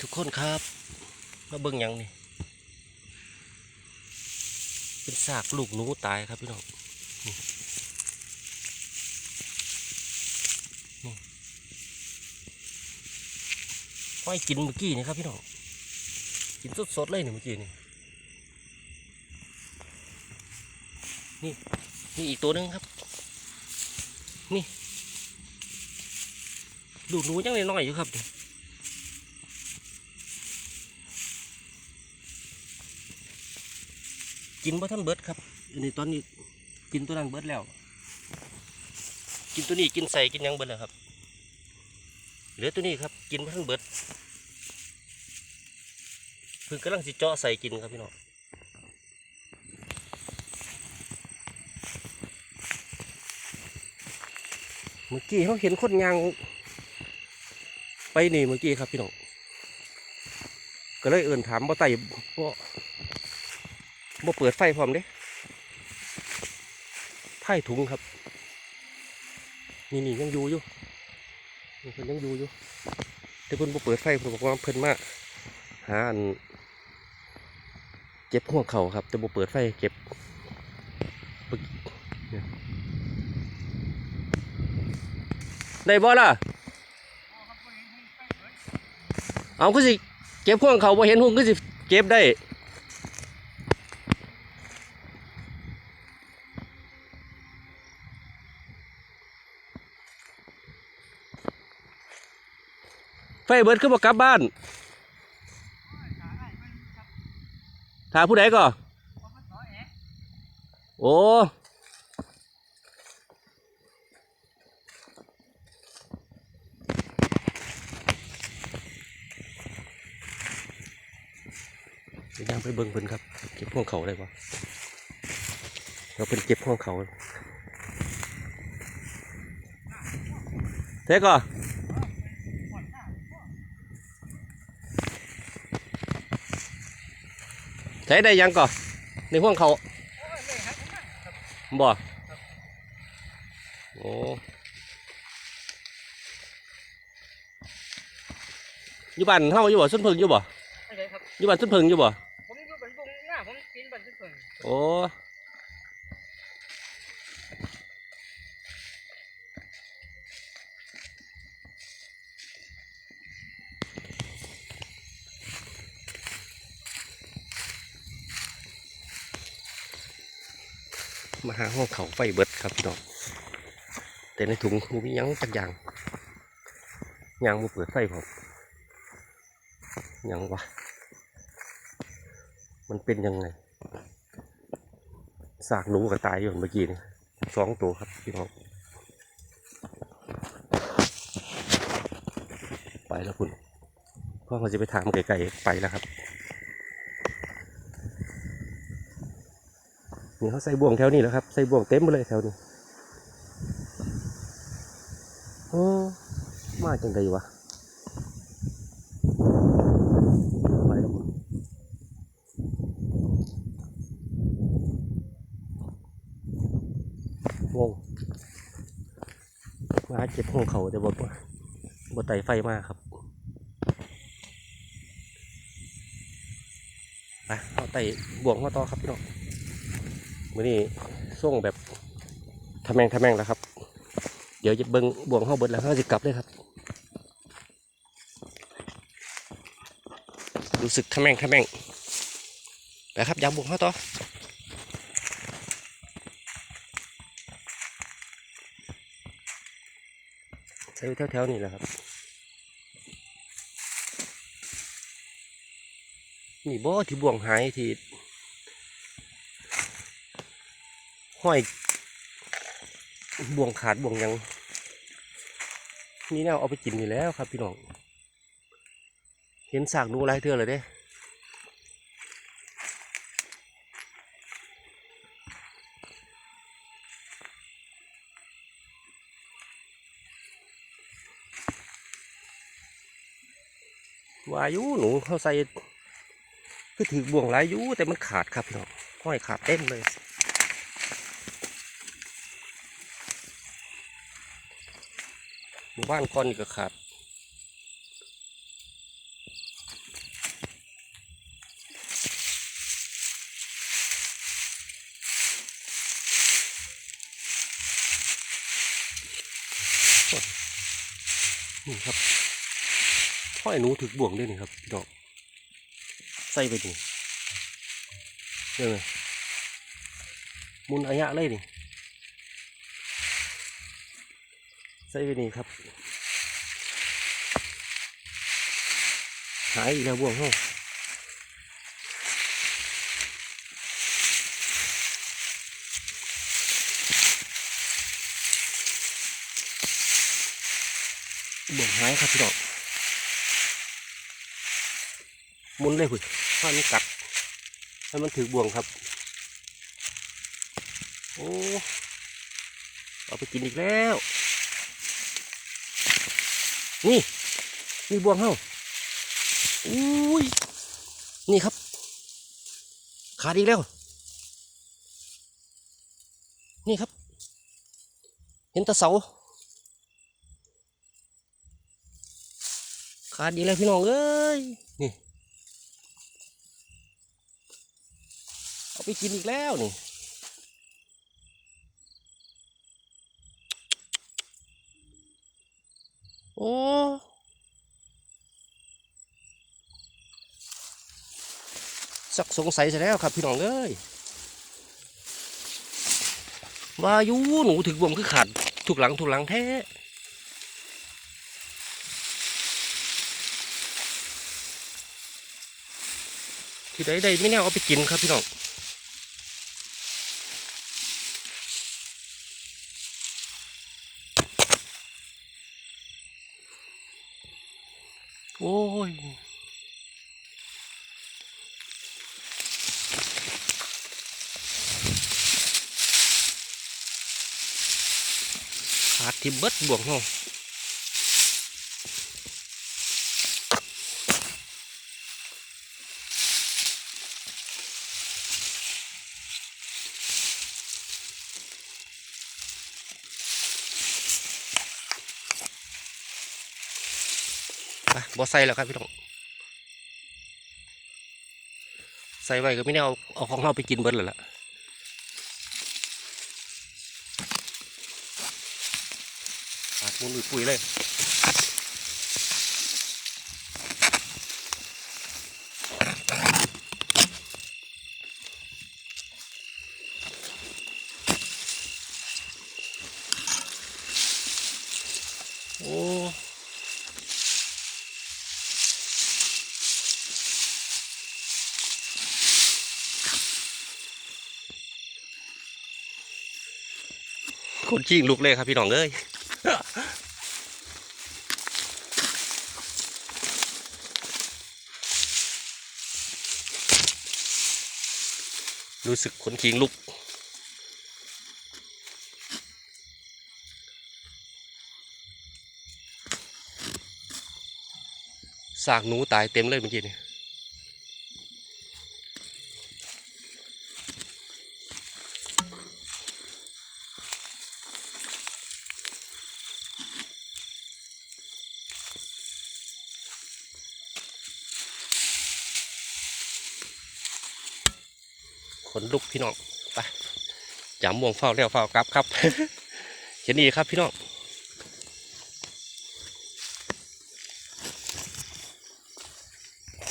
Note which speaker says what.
Speaker 1: ทุกคนครับ มาเบิ่งยังนี่ เป็นซากลูกหนูตายครับพี่น้องนี่ห้อยกินเมื่อกี้นี่ครับพี่น้อง กินสดๆเลยนี่เมื่อกี้นี่นี่นี่อีกตัวหนึงครับ นี่ลูกหนูยังน้อยอยู่ครับ กินบ่ทันเบิดครับอันนี้ตอนนี้กินตัวนั้นเบิดแล้ว กินตัวนี้กินใส่กินยังเบิดแล้วครับเหลือตัวนี้ครับกินบ่ทันเบิดเพิ่งกำลังสิเจาะใส่กินครับพี่น้องเมื่อกี้เขาเห็นคนยางไปนี่เมื่อกี้ครับพี่น้องก็เลยเอื่นถามบ่ไต่บ่ บ่เปิดไฟพร้อมเด้ไผ่ถุงครับ นี่นี่ยังอยู่อยู่เพิ่นยังอยู่อยู่แต่เพิ่นบ่เปิดไฟเพิ่นบอกว่าเพิ่นมาหาอันเก็บหัวเขาครับแต่บ่เปิดไฟเก็บได้บ่ล่ะเอาคือสิ เก็บหัวเขาบ่เห็นหุ่งคือสิ เก็บได้ ไฟเบิดคือบอกกลับบ้าน ถามผู้ใดก่อนโอ้ยยังไปเบิ่งเพิ่นครับ เก็บพวกเขาได้ปะเราเป็นเก็บพวกเขาเท่ก่อน ใช้ได้ยังก่อนในห้วงเขาบ่โอ้อยู่บ้านเฮาอยู่บ่ส้นเพิงอยู่บ่
Speaker 2: ไม่ใช่ครับ
Speaker 1: อยู่บ้านส้นเพิงอยู่บ่
Speaker 2: ผมอยู่บนบุงหน้าผมกินบันทึกเพิ่ง
Speaker 1: โอ้ มาหาห้องเขาไฟเบิดครับพี่น้องแต่ในถุงมียังจักอย่างยังมาเปิดไฟผมยังวะมันเป็นยังไงสากหนูกับตายอยู่เมื่อกี้นี่สองตัวครับพี่น้องไปแล้วคุณพ่อเขาจะไปถามไกลๆไปแล้วครับ นี่เขาใส่บ่วงแถวนี้แล้วครับใส่บ่วงเต็มไปเลยแถวนี้โอ้มาจังไดวะไปแล้วงงมาเจ็บหัวเขาแต่บอกว่าบไตไฟมากครับไปเอาไตบ่วงมาต่อครับพี่น้อง มื่อนี้ส่งแบบทำแมงทำแมงแล้วครับ เดี๋ยวจะเบิ้งบ่วงเข้าเบิดแล้วเขาจะกลับเลยครับ รู้สึกทำแมงทำแมงไปครับยาวบ่วงเข้าต่อใช้แถวๆนี่แหละครับนี่บ่ที่บ่วงหายที่ ห้อยบ่วงขาดบ่วงยังนี่แนวเอาไปกินนี่แล้วครับ พี่น้อง เห็นสากหนูหลายเทื่อเลยเด้วายุหนูเขาใส่คือถือบ่วงหลายยุแต่มันขาดครับพี่น้องห้อยขาดเต็มเลยู่บ้านก้อนก็ขาดนี่ครับห้อยหนูถึกบ่วงด้วยนี่ครับดอกใส่ไปดิเรื่องไงมุนอายะเลยนี่ ใส่ไปนี่ครับ หายอีกแล้วบ่วงห้องบ่วงหายครับพี่น้องมุนเลยพุ่นถ้ามันกัดให้มันถือบ่วงครับ โอ้ เอาไปกินอีกแล้ว นี่ นี่บ่วงเฮาอุ้ย นี่ครับ ขาดอีกแล้ว นี่ครับ เห็นตะเสา ขาดอีกแล้วพี่น้องเอ้ย นี่ เอาไปกินอีกแล้วนี่ โอ้ สักสงสัยซะแล้วครับพี่น้องเอ้ยว่าอยูหนูถึงบ่วมคือขาดถูกหลังถูกหลังแท้ที่ใดใดไม่แน่เอาไปกินครับพี่น้องโอ้ย ขาดที่เบิดบ่วงห้องบ่ใส่แล้วครับพี่น้องใส่ไว้ก็ไม่ได้เอาเอาของเราไปกินเบิดเลยล่ะ ขาด มุนปุ๋ยเลยโอ้คนจริงลุกเลยครับพี่น้องเอ้ย รู้สึกขนคิงลุก สากหนูตายเต็มเลยเมื่อกี้นี่ ขนลุกพี่น้องไปจำม่วงเฝ้าแล้วเฝ้ากลับครับเห็นดีครับพี่น้อง